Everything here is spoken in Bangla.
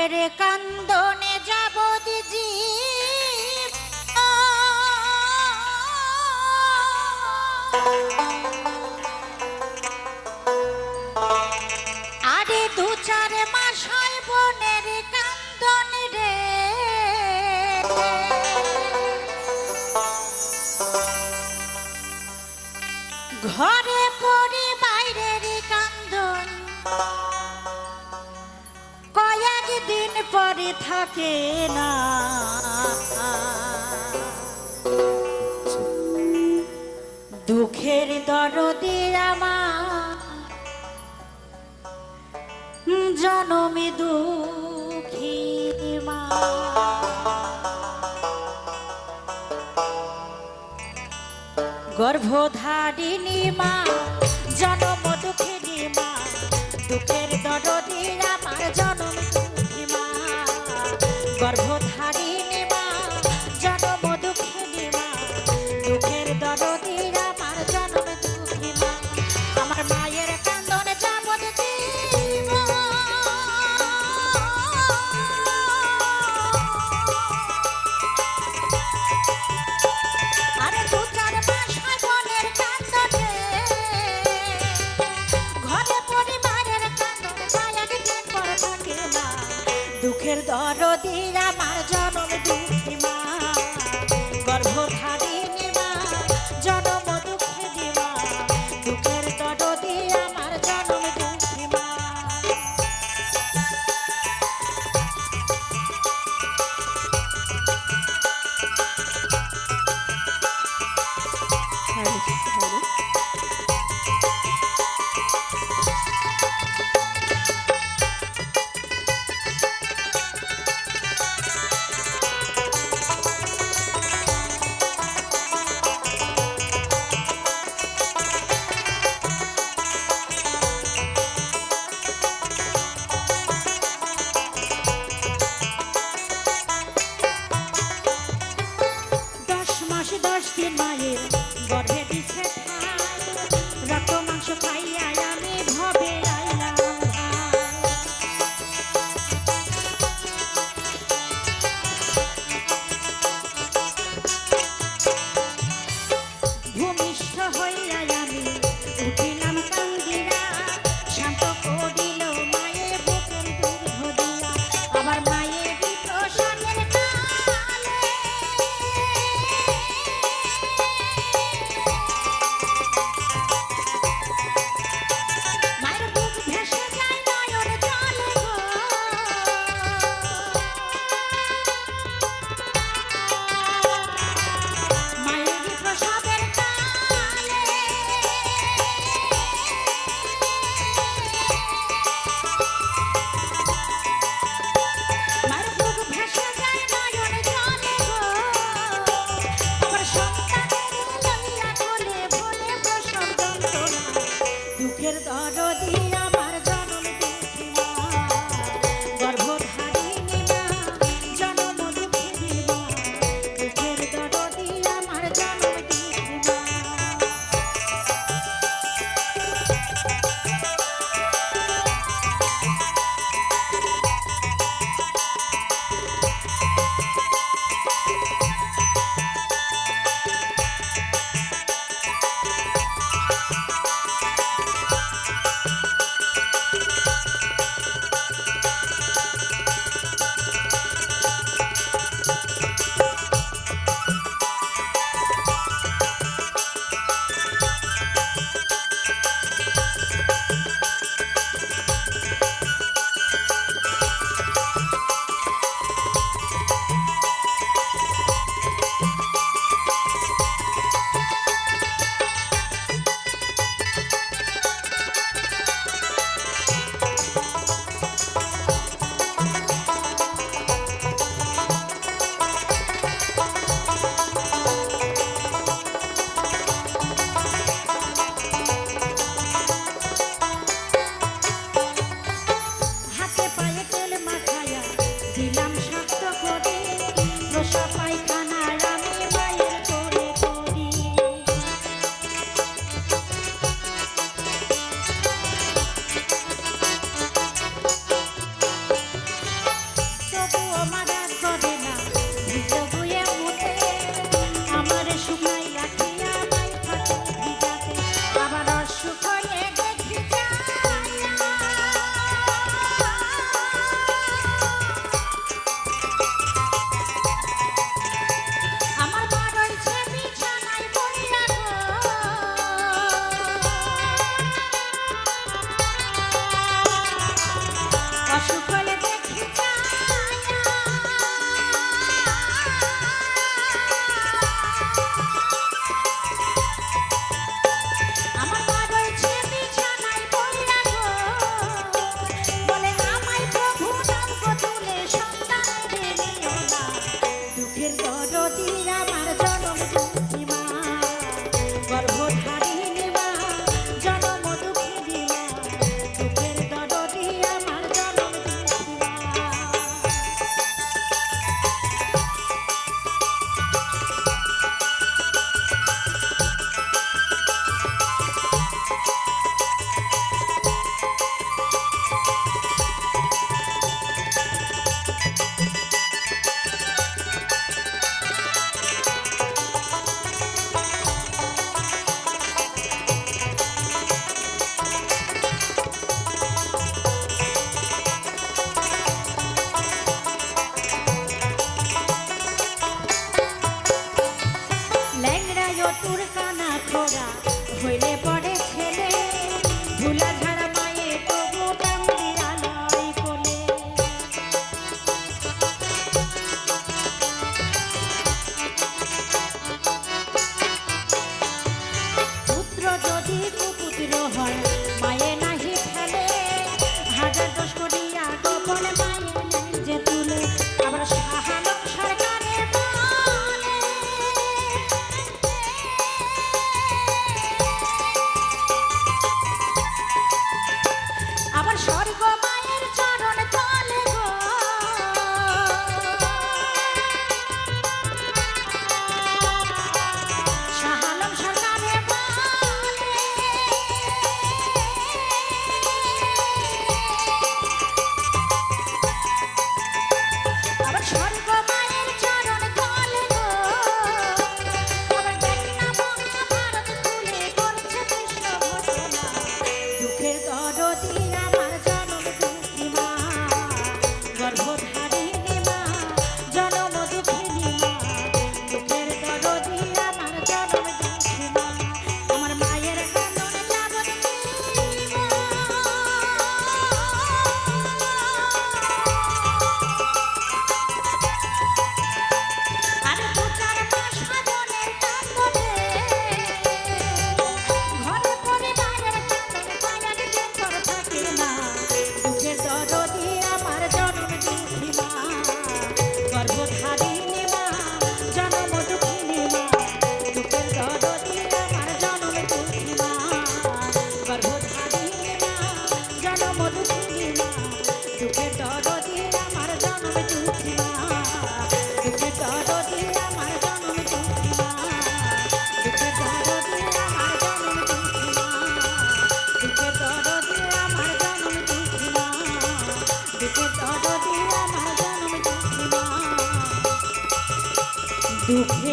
মায়ের কান্দনে যাব দিজি আরে দু চার মাস হয় বোনের কান্দন রে। ঘরে পড়ি দিন পরে থাকে না। দুঃখের দরদি আমার জনমে দুঃখী মা। গর্ভধারিণী মা, জনম দুঃখিনী মা, দুঃখের দরদি আমার মোদীর আমার জনম দুঃখী মা গর্ভধারিণী মা জনম দুঃখী মা দুঃখের দডদি আমার জনম দুঃখী মা